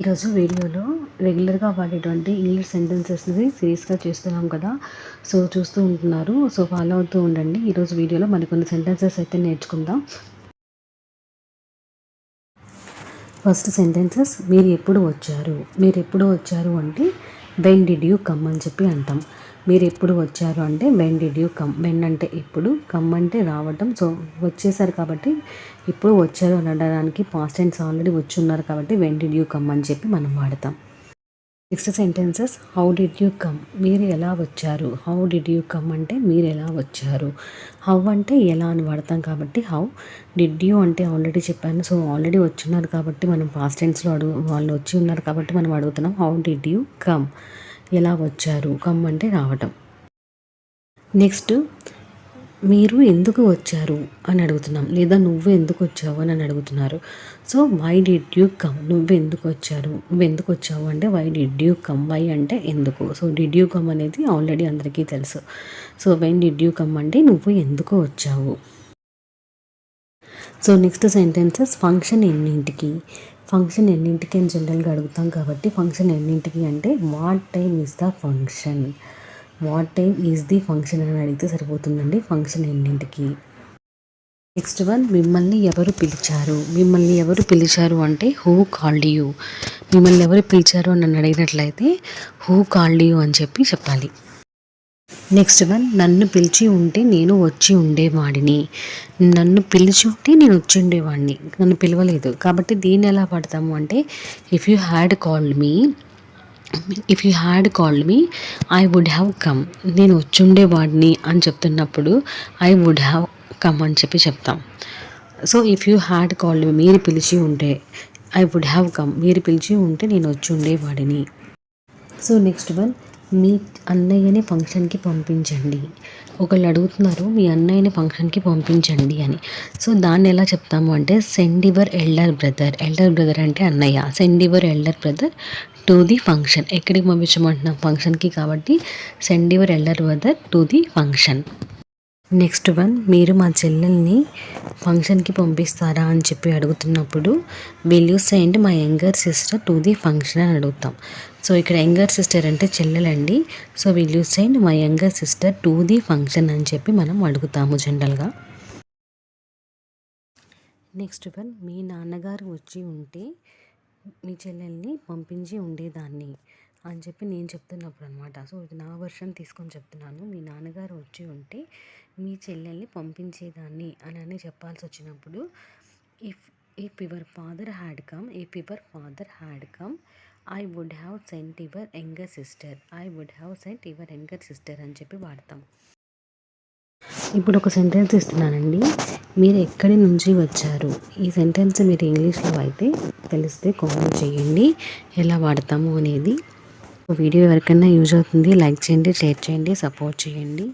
ఈరోజు వీడియోలో రెగ్యులర్గా వాడేటువంటి ఇంగ్లీష్ సెంటెన్సెస్ని సిరీస్గా చేస్తున్నాం కదా. సో చూస్తూ ఉంటున్నారు. సో ఫాలో అవుతూ ఉండండి. ఈరోజు వీడియోలో మరికొన్ని సెంటెన్సెస్ అయితే నేర్చుకుందాం. ఫస్ట్ సెంటెన్సెస్ మీరు ఎప్పుడు వచ్చారు? మీరు ఎప్పుడు వచ్చారు అంటే వెన్ డిడ్ యూ కమ్ అని చెప్పి అంటాం. మీరు ఎప్పుడు వచ్చారు అంటే when did you come when అంటే ఎప్పుడు కమ్ అంటే రావటం. సో వచ్చేసారు కాబట్టి ఇప్పుడు వచ్చారు అనడానికి పాస్ట్ టెన్స్ ఆల్రెడీ వచ్చి ఉన్నారు కాబట్టి వెన్ డిడ్ యూ కమ్ అని చెప్పి మనం వాడతాం. Next sentences how did you come మీరు ఎలా వచ్చారు? హౌ డిడ్ యూ కమ్ అంటే మీరు ఎలా వచ్చారు? హౌ అంటే ఎలా అని వాడతాం కాబట్టి హౌ డిడ్ యూ అంటే ఆల్రెడీ చెప్పాను. సో ఆల్రెడీ వచ్చిన్నారు కాబట్టి మనం పాస్ట్ టెన్స్లో అడుగు వాళ్ళు వచ్చి ఉన్నారు కాబట్టి మనం అడుగుతున్నాం హౌ డిడ్ యూ కమ్ ఎలా వచ్చారు? కమ్ అంటే రావటం. నెక్స్ట్ మీరు ఎందుకు వచ్చారు అని అడుగుతున్నాం. లేదా నువ్వు ఎందుకు వచ్చావు అని అడుగుతున్నారు. So why did you come నువ్వు ఎందుకు వచ్చారు? నువ్వు ఎందుకు వచ్చావు అంటే why did you come why అంటే ఎందుకు? సో డిడ్ యూ కమ్ అనేది ఆల్రెడీ అందరికీ తెలుసు. So when did you come అంటే నువ్వు ఎందుకు వచ్చావు? సో నెక్స్ట్ సెంటెన్సెస్ ఫంక్షన్ ఎన్నింటికి? ఫంక్షన్ ఎన్నింటికి అని జనరల్గా అడుగుతాం కాబట్టి ఫంక్షన్ ఎన్నింటికి అంటే what time is the function what time is the function అని అడిగితే సరిపోతుందండి. ఫంక్షన్ ఎన్నింటికి? నెక్స్ట్ వన్ మిమ్మల్ని ఎవరు పిలిచారు? మిమ్మల్ని ఎవరు పిలిచారు అంటే హూ కాల్డ్ యూ మిమ్మల్ని ఎవరు పిలిచారు అని నన్ను అడిగినట్లయితే హూ కాల్డ్ యూ అని చెప్పి చెప్పాలి. నెక్స్ట్ వన్ నన్ను పిలిచి ఉంటే నేను వచ్చి ఉండేవాడిని. నన్ను పిలిచి ఉంటే నేను వచ్చి ఉండేవాడిని. నన్ను పిలవలేదు. కాబట్టి దీన్ని ఎలా పడతాము అంటే if you had called me if you had called me I would have come నేను వచ్చి ఉండేవాడిని అని చెప్తున్నప్పుడు ఐ వుడ్ హ్యావ్ కమ్ అని చెప్పి చెప్తాం. So if you had called me మీరు పిలిచి ఉంటే ఐ వుడ్ హ్యావ్ కమ్ మీరు పిలిచి ఉంటే నేను వచ్చి ఉండేవాడిని. సో నెక్స్ట్ వన్ మీ అన్నయ్యని ఫంక్షన్కి పంపించండి. ఒకళ్ళు అడుగుతున్నారు మీ అన్నయ్యని ఫంక్షన్కి పంపించండి అని. సో దాన్ని ఎలా చెప్తాము అంటే send your elder brother elder brother అంటే అన్నయ్య. Send your elder brother to the function ఎక్కడికి పంపించమంటున్నాం? ఫంక్షన్కి కాబట్టి send your elder brother to the function next one మీరు మా చెల్లెల్ని ఫంక్షన్కి పంపిస్తారా అని చెప్పి అడుగుతున్నప్పుడు విల్ యూ సెండ్ మా younger sister to the function అని అడుగుతాం. సో ఇక్కడ యంగర్ సిస్టర్ అంటే చెల్లెలండి. సో విల్ యూ సెండ్ మా younger sister to the function అని చెప్పి మనం అడుగుతాము జనరల్గా. నెక్స్ట్ వన్ మీ నాన్నగారు వచ్చి ఉంటే మీ చెల్లెల్ని పంపించి ఉండేదాన్ని. అని చెప్పి నేను చెప్తున్నప్పుడు అనమాట సో ఇది నా వర్షన్ తీసుకొని చెప్తున్నాను. మీ నాన్నగారు వచ్చి ఉంటే మీ చెల్లెల్ని పంపించేదాన్ని అని అని చెప్పాల్సి వచ్చినప్పుడు if if your father had come if your father had come I would have sent your younger sister I would have sent your younger sister అని చెప్పి వాడతాం. ఇప్పుడు ఒక సెంటెన్స్ ఇస్తున్నానండి. మీరు ఎక్కడి నుంచి వచ్చారు? ఈ సెంటెన్స్ మీరు ఇంగ్లీష్లో అయితే తెలిస్తే కామెంట్ చేయండి. ఎలా వాడతాము అనేది వీడియో ఎవరికైనా యూజ్ అవుతుంది లైక్ చేయండి షేర్ చేయండి సపోర్ట్ చేయండి.